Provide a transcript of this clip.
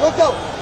Look out!